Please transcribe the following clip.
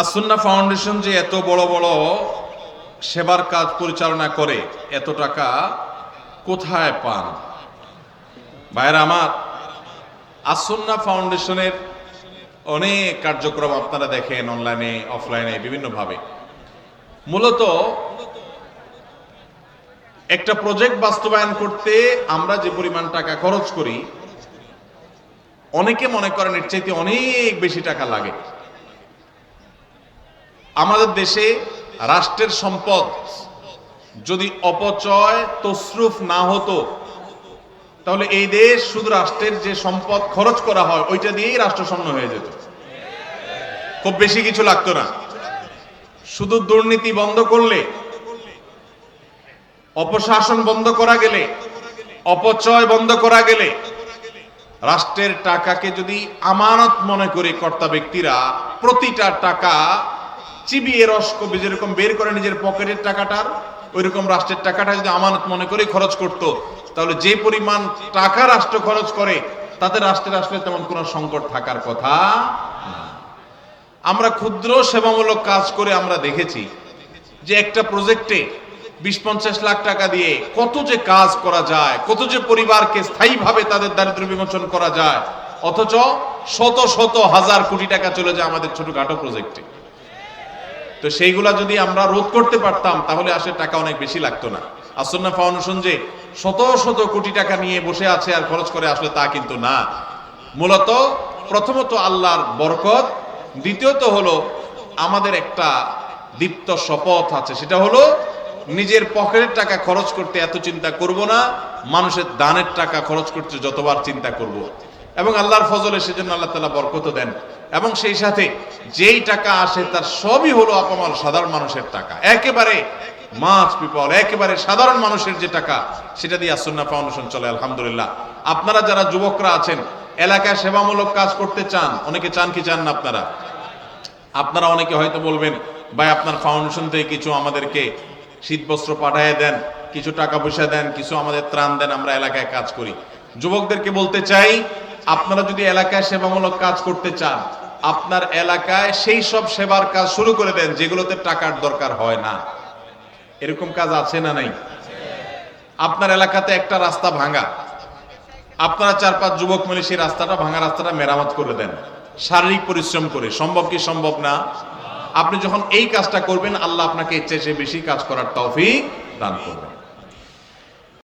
As-Sunnah foundation যে এত বড় বড় সেবার কাজ পরিচালনা করে, এত টাকা কোথায় পান? ভাইরা আমার আসুন্না ফাউন্ডেশনের অনেক কার্যক্রম আপনারা দেখেন অনলাইনে অফলাইনে বিভিন্নভাবে। মূলত একটা প্রজেক্ট বাস্তবায়ন করতে আমরা যে পরিমাণ টাকা খরচ করি, অনেকে মনে করেন এর চাইতে অনেক বেশি টাকা লাগে। আমাদের দেশে রাষ্ট্রের সম্পদ যদি অপচয় তসরুফ না হতো, তাহলে এই দেশ শুধু রাষ্ট্রের যে সম্পদ খরচ করা হয়, ওইটা দিয়েই রাষ্ট্র শূন্য হয়ে যেত। খুব বেশি কিছু লাগতো না। শুধু দুর্নীতি বন্ধ করলে, অপশাসন বন্ধ করা গেলে, অপচয় বন্ধ করা গেলে, রাষ্ট্রের টাকাকে যদি আমানত মনে করে কর্তা ব্যক্তিরা প্রতিটা টাকা চিবিয়ে রস কবি যেরকম বের করে নিজের পকেটের টাকাটার ওই রকম রাষ্ট্রের টাকাটা যদি আমানত মনে করে খরচ করত, তাহলে যে পরিমাণ টাকা রাষ্ট্র খরচ করে, তাতে রাষ্ট্রের আসলে তেমন কোনো সংকট থাকার কথা আমরা ক্ষুদ্র সেবামূলক কাজ করে আমরা দেখেছি যে একটা প্রজেক্টে বিশ পঞ্চাশ লাখ টাকা দিয়ে কত যে কাজ করা যায়, কত যে পরিবারকে স্থায়ীভাবে তাদের দারিদ্র বিমোচন করা যায়, অথচ শত শত হাজার কোটি টাকা চলে যায় আমাদের ছোটখাটো প্রজেক্টে। তো সেইগুলা যদি আমরা রোধ করতে পারতাম, তাহলে আসলে টাকা অনেক বেশি লাগতো না। আসন্না ফাউন্ডেশন যে শত শত কোটি টাকা নিয়ে বসে আছে আর খরচ করে আসলে তা কিন্তু না। মূলত প্রথমত আল্লাহর বরকত, দ্বিতীয়ত হলো আমাদের একটা দীপ্ত শপথ আছে। সেটা হলো নিজের পকেটের টাকা খরচ করতে এত চিন্তা করব না, মানুষের দানের টাকা খরচ করতে যতবার চিন্তা করব। এবং আল্লাহর ফজলে সেজন্য আল্লাহ তালা বরকত দেন। এবং সেই সাথে যেই টাকা আসে তার সবই হলো আপামাল সাধারণ মানুষের টাকা। একেবারে মাছ পিপল একেবারে সাধারণ মানুষের যে টাকা, সেটা দিয়ে আসন্না ফাউন্ডেশন চলে, আলহামদুলিল্লাহ। আপনারা যারা যুবকরা আছেন, এলাকায় সেবামূলক কাজ করতে চান, অনেকে চান কি চান না আপনারা? আপনারা অনেকে হয়তো বলবেন, ভাই, আপনার ফাউন্ডেশন থেকে কিছু আমাদেরকে শীতবস্ত্র পাঠিয়ে দেন, কিছু টাকা পয়সা দেন, কিছু আমাদের ত্রাণ দেন, আমরা এলাকায় কাজ করি। যুবকদেরকে বলতে চাই, আপনারা যদি এলাকায় সেবামূলক কাজ করতে চান আপনার এলাকায় সেই সব সেবার কাজ শুরু করে দেন, যেগুলোতে টাকার দরকার হয় না। এরকম কাজ আছে না নাই? আপনার এলাকাতে একটা রাস্তা ভাঙা। আপনারা চার পাঁচ যুবক মিলে সেই রাস্তাটা ভাঙা রাস্তাটা মেরামত করে দেন। শারীরিক পরিশ্রম করে। সম্ভব কি সম্ভব না? আপনি যখন এই কাজটা করবেন, আল্লাহ আপনাকে চেয়ে বেশি কাজ করার তৌফিক দান করবেন।